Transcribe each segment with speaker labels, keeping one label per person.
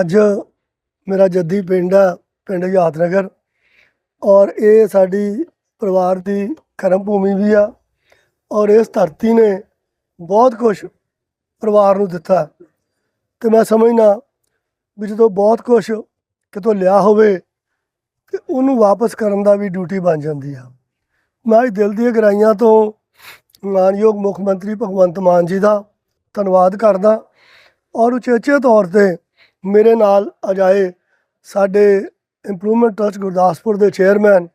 Speaker 1: ਅੱਜ ਮੇਰਾ ਜੱਦੀ ਪਿੰਡ ਆ, ਪਿੰਡ ਯਾਦਨਗਰ। ਔਰ ਇਹ ਸਾਡੀ ਪਰਿਵਾਰ ਦੀ ਕਰਮ ਭੂਮੀ ਵੀ ਆ। ਔਰ ਇਸ ਧਰਤੀ ਨੇ ਬਹੁਤ ਕੁਝ ਪਰਿਵਾਰ ਨੂੰ ਦਿੱਤਾ। ਤੇ ਮੈਂ ਸਮਝਣਾ ਵੀ ਜਦੋਂ ਬਹੁਤ ਕੁਝ ਕਿਤੋਂ ਲਿਆ ਹੋਵੇ, ਤੇ ਉਹਨੂੰ ਵਾਪਸ ਕਰਨ ਦਾ ਵੀ ਡਿਊਟੀ ਬਣ ਜਾਂਦੀ ਆ। ਮੈਂ ਦਿਲ ਦੀਆਂ ਗਰਾਈਆਂ ਤੋਂ ਮਾਨਯੋਗ ਮੁੱਖ ਮੰਤਰੀ ਭਗਵੰਤ ਮਾਨ ਜੀ ਦਾ ਧੰਨਵਾਦ ਕਰਦਾ। ਔਰ ਉਚੇਚੇ ਤੌਰ ਤੇ ਮੇਰੇ ਨਾਲ ਅਜਾਏ ਸਾਡੇ ਇੰਪਰੂਵਮੈਂਟ ਟਰਸਟ ਗੁਰਦਾਸਪੁਰ ਦੇ ਚੇਅਰਮੈਨ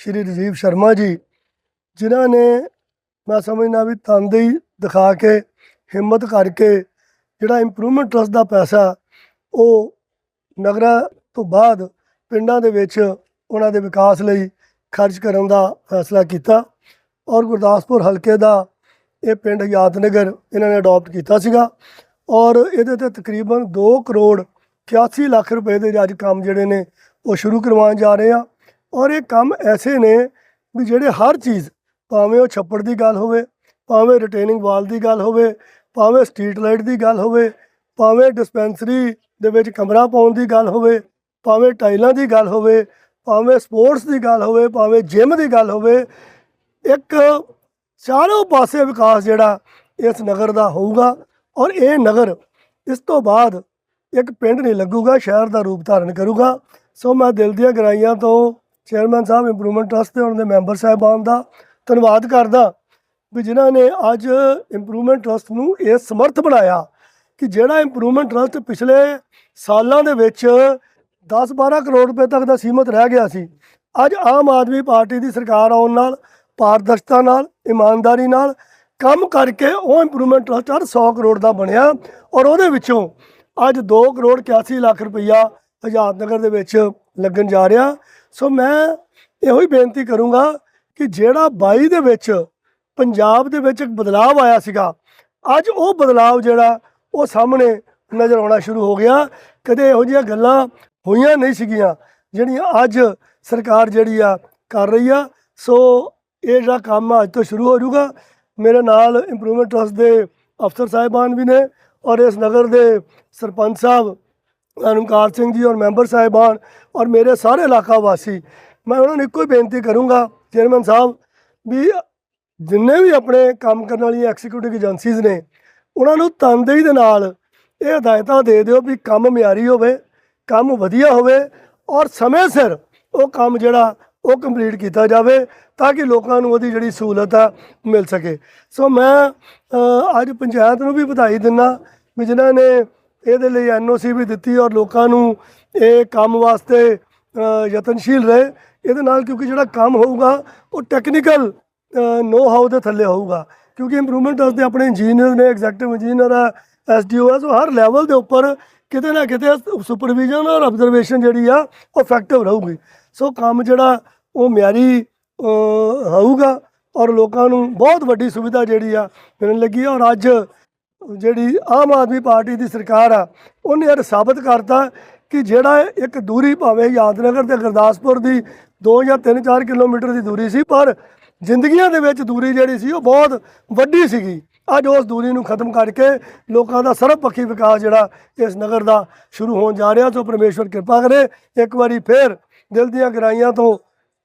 Speaker 1: ਸ਼੍ਰੀ ਰਜੀਵ ਸ਼ਰਮਾ ਜੀ, ਜਿਨ੍ਹਾਂ ਨੇ ਮੈਂ ਸਮਝਣਾ ਵੀ ਤਨਦੇਹੀ ਦਿਖਾ ਕੇ, ਹਿੰਮਤ ਕਰਕੇ ਜਿਹੜਾ ਇੰਪਰੂਵਮੈਂਟ ਟਰਸਟ ਦਾ ਪੈਸਾ ਉਹ ਨਗਰਾਂ ਤੋਂ ਬਾਅਦ ਪਿੰਡਾਂ ਦੇ ਵਿੱਚ ਉਹਨਾਂ ਦੇ ਵਿਕਾਸ ਲਈ ਖਰਚ ਕਰਨ ਦਾ ਫੈਸਲਾ ਕੀਤਾ ਔਰ ਗੁਰਦਾਸਪੁਰ ਹਲਕੇ ਦਾ ਇਹ ਪਿੰਡ ਯਾਦਨਗਰ ਇਹਨਾਂ ਨੇ ਅਡਾਪਟ ਕੀਤਾ ਸੀਗਾ ਔਰ ਇਹਦੇ ਤੇ ਤਕਰੀਬਨ 2 ਕਰੋੜ 81 ਲੱਖ ਰੁਪਏ ਦੇ ਅੱਜ ਕੰਮ ਜਿਹੜੇ ਨੇ ਉਹ ਸ਼ੁਰੂ ਕਰਵਾਉਣ ਜਾ ਰਹੇ ਆ ਔਰ ਇਹ ਕੰਮ ਐਸੇ ਨੇ ਵੀ ਜਿਹੜੇ ਹਰ ਚੀਜ਼ ਭਾਵੇਂ ਉਹ ਛੱਪੜ ਦੀ ਗੱਲ ਹੋਵੇ ਭਾਵੇਂ ਰਿਟੇਨਿੰਗ ਵਾਲ ਦੀ ਗੱਲ ਹੋਵੇ ਭਾਵੇਂ ਸਟਰੀਟ ਲਾਈਟ ਦੀ ਗੱਲ ਹੋਵੇ ਭਾਵੇਂ ਡਿਸਪੈਂਸਰੀ ਦੇ ਵਿੱਚ ਕਮਰਾ ਪਾਉਣ ਦੀ ਗੱਲ ਹੋਵੇ ਭਾਵੇਂ ਟਾਈਲਾਂ ਦੀ ਗੱਲ ਹੋਵੇ ਭਾਵੇਂ ਸਪੋਰਟਸ ਦੀ ਗੱਲ ਹੋਵੇ ਭਾਵੇਂ ਜਿਮ ਦੀ ਗੱਲ ਹੋਵੇ ਇੱਕ ਚਾਰੋਂ ਪਾਸੇ ਵਿਕਾਸ ਜਿਹੜਾ ਇਸ ਨਗਰ ਦਾ ਹੋਊਗਾ ਔਰ ਇਹ ਨਗਰ ਇਸ ਤੋਂ ਬਾਅਦ ਇੱਕ ਪਿੰਡ ਨਹੀਂ ਲੱਗੂਗਾ, ਸ਼ਹਿਰ ਦਾ ਰੂਪ ਧਾਰਨ ਕਰੂਗਾ। ਸੋ ਮੈਂ ਦਿਲ ਦੀਆਂ ਗਰਾਈਆਂ ਤੋਂ ਚੇਅਰਮੈਨ ਸਾਹਿਬ ਇੰਪਰੂਵਮੈਂਟ ਟਰਸਟ ਦੇ ਉਹਨਾਂ ਦੇ ਮੈਂਬਰ ਸਾਹਿਬਾਨ ਦਾ ਧੰਨਵਾਦ ਕਰਦਾ ਵੀ ਜਿਨ੍ਹਾਂ ਨੇ ਅੱਜ ਇੰਪਰੂਵਮੈਂਟ ਟਰਸਟ ਨੂੰ ਇਹ ਸਮਰਥ ਬਣਾਇਆ ਕਿ ਜਿਹੜਾ ਇੰਪਰੂਵਮੈਂਟ ਟਰਸਟ ਪਿਛਲੇ ਸਾਲਾਂ ਦੇ ਵਿੱਚ 10-12 ਕਰੋੜ ਰੁਪਏ ਤੱਕ ਦਾ ਸੀਮਤ ਰਹਿ ਗਿਆ ਸੀ, ਅੱਜ ਆਮ ਆਦਮੀ ਪਾਰਟੀ ਦੀ ਸਰਕਾਰ ਆਉਣ ਨਾਲ, ਪਾਰਦਰਸ਼ਤਾ ਨਾਲ, ਇਮਾਨਦਾਰੀ ਨਾਲ ਕੰਮ ਕਰਕੇ ਉਹ ਇੰਪਰੂਵਮੈਂਟ ਟਰਸਟ ਅੱਜ 100 ਕਰੋੜ ਦਾ ਬਣਿਆ ਔਰ ਉਹਦੇ ਵਿੱਚੋਂ ਅੱਜ 2 ਕਰੋੜ 81 ਲੱਖ ਰੁਪਈਆ ਆਜ਼ਾਦ ਨਗਰ ਦੇ ਵਿੱਚ ਲੱਗਣ ਜਾ ਰਿਹਾ। ਸੋ ਮੈਂ ਇਹੋ ਹੀ ਬੇਨਤੀ ਕਰੂੰਗਾ ਕਿ ਜਿਹੜਾ 22 ਦੇ ਵਿੱਚ, ਪੰਜਾਬ ਦੇ ਵਿੱਚ ਇੱਕ ਬਦਲਾਅ ਆਇਆ ਸੀਗਾ, ਅੱਜ ਉਹ ਬਦਲਾਅ ਜਿਹੜਾ ਉਹ ਸਾਹਮਣੇ ਨਜ਼ਰ ਆਉਣਾ ਸ਼ੁਰੂ ਹੋ ਗਿਆ। ਕਦੇ ਇਹੋ ਜਿਹੀਆਂ ਗੱਲਾਂ ਹੋਈਆਂ ਨਹੀਂ ਸੀਗੀਆਂ, ਜਿਹੜੀਆਂ ਅੱਜ ਸਰਕਾਰ ਜਿਹੜੀ ਆ ਕਰ ਰਹੀ ਆ। ਸੋ ਇਹ ਜਿਹੜਾ ਕੰਮ ਅੱਜ ਤੋਂ ਸ਼ੁਰੂ ਹੋ ਜਾਊਗਾ, ਮੇਰੇ ਨਾਲ ਇੰਪਰੂਵਮੈਂਟ ਟਰਸਟ ਦੇ ਅਫਸਰ ਸਾਹਿਬਾਨ ਵੀ ਨੇ ਔਰ ਇਸ ਨਗਰ ਦੇ ਸਰਪੰਚ ਸਾਹਿਬ ਅਨੁਕਾਰ ਸਿੰਘ ਜੀ ਔਰ ਮੈਂਬਰ ਸਾਹਿਬਾਨ ਔਰ ਮੇਰੇ ਸਾਰੇ ਇਲਾਕਾ ਵਾਸੀ, ਮੈਂ ਉਹਨਾਂ ਨੂੰ ਇੱਕੋ ਹੀ ਬੇਨਤੀ ਕਰੂੰਗਾ, ਚੇਅਰਮੈਨ ਸਾਹਿਬ, ਵੀ ਜਿੰਨੇ ਵੀ ਆਪਣੇ ਕੰਮ ਕਰਨ ਵਾਲੀਆਂ ਐਗਜ਼ੀਕਿਊਟਿਵ ਏਜੰਸੀਜ਼ ਨੇ, ਉਹਨਾਂ ਨੂੰ ਤਨਦੇਹੀ ਦੇ ਨਾਲ ਇਹ ਹਦਾਇਤਾਂ ਦੇ ਦਿਓ ਵੀ ਕੰਮ ਮਿਆਰੀ ਹੋਵੇ, ਕੰਮ ਵਧੀਆ ਹੋਵੇ ਔਰ ਸਮੇਂ ਸਿਰ ਉਹ ਕੰਮ ਜਿਹੜਾ ਉਹ ਕੰਪਲੀਟ ਕੀਤਾ ਜਾਵੇ ਤਾਂ ਕਿ ਲੋਕਾਂ ਨੂੰ ਉਹਦੀ ਜਿਹੜੀ ਸਹੂਲਤ ਆ ਮਿਲ ਸਕੇ। ਸੋ ਮੈਂ ਅੱਜ ਪੰਚਾਇਤ ਨੂੰ ਵੀ ਵਧਾਈ ਦਿੰਦਾ ਵੀ ਜਿਨ੍ਹਾਂ ਨੇ ਇਹਦੇ ਲਈ ਐਨਓਸੀ ਵੀ ਦਿੱਤੀ ਔਰ ਲੋਕਾਂ ਨੂੰ ਇਹ ਕੰਮ ਵਾਸਤੇ ਯਤਨਸ਼ੀਲ ਰਹੇ। ਇਹਦੇ ਨਾਲ ਕਿਉਂਕਿ ਜਿਹੜਾ ਕੰਮ ਹੋਊਗਾ, ਉਹ ਟੈਕਨੀਕਲ ਨੋ ਹਾਊ ਦੇ ਥੱਲੇ ਹੋਊਗਾ। ਕਿਉਂਕਿ ਇੰਪਰੂਵਮੈਂਟ ਉਸ ਆਪਣੇ ਇੰਜੀਨੀਅਰ ਨੇ ਐਗਜ਼ੈਕਟਿਵ ਇੰਜੀਨੀਅਰ ਹੈ ਐਸਡੀਓ ਹੈ ਸੋ ਹਰ ਲੈਵਲ ਦੇ ਉੱਪਰ ਕਿਤੇ ਨਾ ਕਿਤੇ ਸੁਪਰਵਿਜ਼ਨ ਔਰ ਆਬਜ਼ਰਵੇਸ਼ਨ ਜਿਹੜੀ ਆ, ਉਹ ਇਫੈਕਟਿਵ ਰਹੂਗੀ। ਸੋ ਕੰਮ ਜਿਹੜਾ, ਉਹ ਮਿਆਰੀ ਹੋਊਗਾ ਔਰ ਲੋਕਾਂ ਨੂੰ ਬਹੁਤ ਵੱਡੀ ਸੁਵਿਧਾ ਜਿਹੜੀ ਆ ਮਿਲਣ ਲੱਗੀ ਔਰ ਅੱਜ ਜਿਹੜੀ ਆਮ ਆਦਮੀ ਪਾਰਟੀ ਦੀ ਸਰਕਾਰ ਆ, ਉਹਨੇ ਇਹ ਸਾਬਤ ਕਰਤਾ ਕਿ ਜਿਹੜਾ ਇੱਕ ਦੂਰੀ ਭਾਵੇਂ ਯਾਦਨਗਰ ਤੇ ਗੁਰਦਾਸਪੁਰ ਦੀ 2 ਜਾਂ 3-4 ਕਿਲੋਮੀਟਰ ਦੀ ਦੂਰੀ ਸੀ, ਪਰ ਜ਼ਿੰਦਗੀਆਂ ਦੇ ਵਿੱਚ ਦੂਰੀ ਜਿਹੜੀ ਸੀ, ਉਹ ਬਹੁਤ ਵੱਡੀ ਸੀਗੀ। ਅੱਜ ਉਸ ਦੂਰੀ ਨੂੰ ਖਤਮ ਕਰਕੇ ਲੋਕਾਂ ਦਾ ਸਰਬਪੱਖੀ ਵਿਕਾਸ ਜਿਹੜਾ ਇਸ ਨਗਰ ਦਾ ਸ਼ੁਰੂ ਹੋਣ ਜਾ ਰਿਹਾ, ਸੋ ਪਰਮੇਸ਼ਵਰ ਕਿਰਪਾ ਕਰੇ। ਇੱਕ ਵਾਰੀ ਫੇਰ ਦਿਲ ਦੀਆਂ ਗਰਾਈਆਂ ਤੋਂ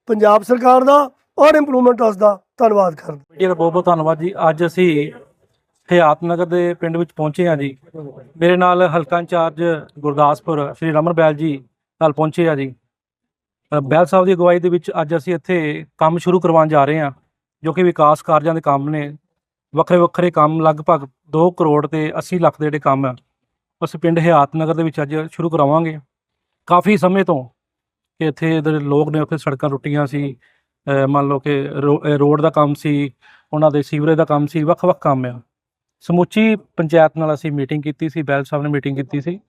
Speaker 1: ਪੰਜਾਬ ਸਰਕਾਰ ਦਾ ਔਰ ਇੰਪਰੂਵਮੈਂਟ ਟਰਸਟ ਦਾ ਧੰਨਵਾਦ ਕਰਦਾ।
Speaker 2: ਮੀਡੀਆ ਦਾ ਬਹੁਤ ਬਹੁਤ ਧੰਨਵਾਦ ਜੀ। ਅੱਜ ਅਸੀਂ ਹਯਾਤ ਨਗਰ ਦੇ ਪਿੰਡ ਵਿੱਚ ਪਹੁੰਚੇ ਹਾਂ ਜੀ। ਮੇਰੇ ਨਾਲ ਹਲਕਾ ਇੰਚਾਰਜ ਗੁਰਦਾਸਪੁਰ ਸ਼੍ਰੀ ਰਮਨ ਬੈਲ ਜੀ ਨਾਲ ਪਹੁੰਚੇ ਆ ਜੀ। ਬੈਲ ਸਾਹਿਬ ਦੀ ਅਗਵਾਈ ਦੇ ਵਿੱਚ ਅੱਜ ਅਸੀਂ ਇੱਥੇ ਕੰਮ ਸ਼ੁਰੂ ਕਰਵਾਉਣ ਜਾ ਰਹੇ ਹਾਂ, ਜੋ ਕਿ ਵਿਕਾਸ ਕਾਰਜਾਂ ਦੇ ਕੰਮ ਨੇ। ਵੱਖਰੇ ਵੱਖਰੇ ਕੰਮ, ਲਗਭਗ 2 ਕਰੋੜ ਤੇ 80 ਲੱਖ ਦੇ ਜਿਹੜੇ ਕੰਮ ਆ ਅਸੀਂ ਪਿੰਡ ਹਿਆਤ ਨਗਰ ਦੇ ਵਿੱਚ ਅੱਜ ਸ਼ੁਰੂ ਕਰਾਵਾਂਗੇ। ਕਾਫੀ ਸਮੇਂ ਤੋਂ ਕਿ ਇੱਥੇ ਜਿਹੜੇ ਲੋਕ ਨੇ ਉੱਥੇ ਸੜਕਾਂ ਟੁੱਟੀਆਂ ਸੀ ਮੰਨ ਲਓ ਕਿ ਰੋ- ਰੋਡ ਦਾ ਕੰਮ ਸੀ, ਉਹਨਾਂ ਦੇ ਸੀਵਰੇਜ ਦਾ ਕੰਮ ਸੀ, ਵੱਖ-ਵੱਖ ਕੰਮ ਆ। ਸਮੁੱਚੀ ਪੰਚਾਇਤ ਨਾਲ ਅਸੀਂ ਮੀਟਿੰਗ ਕੀਤੀ ਸੀ, ਬੈਲ ਸਾਹਿਬ ਨੇ ਮੀਟਿੰਗ ਕੀਤੀ ਸੀ।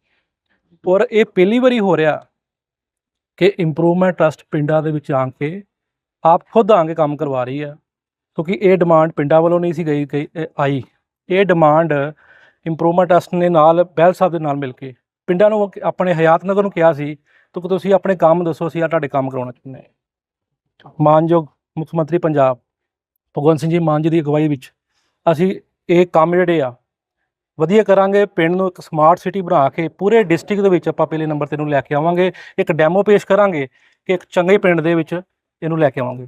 Speaker 2: ਔਰ ਇਹ ਪਹਿਲੀ ਵਾਰੀ ਹੋ ਰਿਹਾ ਕਿ ਇੰਪਰੂਵਮੈਂਟ ਟਰਸਟ ਪਿੰਡਾਂ ਦੇ ਵਿੱਚ ਆ ਕੇ ਆਪ ਖੁਦ ਆ ਕੇ ਕੰਮ ਕਰਵਾ ਰਹੀ ਹੈ ਕਿਉਂਕਿ ਇਹ ਡਿਮਾਂਡ ਪਿੰਡਾਂ ਵੱਲੋਂ ਨਹੀਂ ਸੀ ਗਈ ਗਈ ਆਈ। ਇਹ ਡਿਮਾਂਡ ਇੰਪਰੂਵਮੈਂਟ ਟਰਸਟ ਨੇ ਨਾਲ ਬਹਿਲ ਸਾਹਿਬ ਦੇ ਨਾਲ ਮਿਲ ਕੇ ਪਿੰਡਾਂ ਨੂੰ ਆਪਣੇ ਹਯਾਤ ਨਗਰ ਨੂੰ ਕਿਹਾ ਸੀ ਕਿ ਤੁਸੀਂ ਆਪਣੇ ਕੰਮ ਦੱਸੋ, ਅਸੀਂ ਆ ਤੁਹਾਡੇ ਕੰਮ ਕਰਾਉਣਾ ਚਾਹੁੰਦੇ ਹਾਂ। ਮਾਨਯੋਗ ਮੁੱਖ ਮੰਤਰੀ ਪੰਜਾਬ, ਭਗਵੰਤ ਸਿੰਘ ਜੀ ਮਾਨ ਜੀ ਦੀ ਅਗਵਾਈ ਵਿੱਚ ਅਸੀਂ ਇਹ ਕੰਮ ਜਿਹੜੇ ਆ, ਵਧੀਆ ਕਰਾਂਗੇ, ਪਿੰਡ ਨੂੰ ਇੱਕ ਸਮਾਰਟ ਸਿਟੀ ਬਣਾ ਕੇ ਪੂਰੇ ਡਿਸਟ੍ਰਿਕਟ ਦੇ ਵਿੱਚ ਆਪਾਂ ਪਹਿਲੇ ਨੰਬਰ ਤੇ ਨੂੰ ਲੈ ਕੇ ਆਵਾਂਗੇ, ਇੱਕ ਡੈਮੋ ਪੇਸ਼ ਕਰਾਂਗੇ ਕਿ ਇੱਕ ਚੰਗੇ ਪਿੰਡ ਦੇ ਵਿੱਚ ਇਹਨੂੰ ਲੈ ਕੇ ਆਵਾਂਗੇ।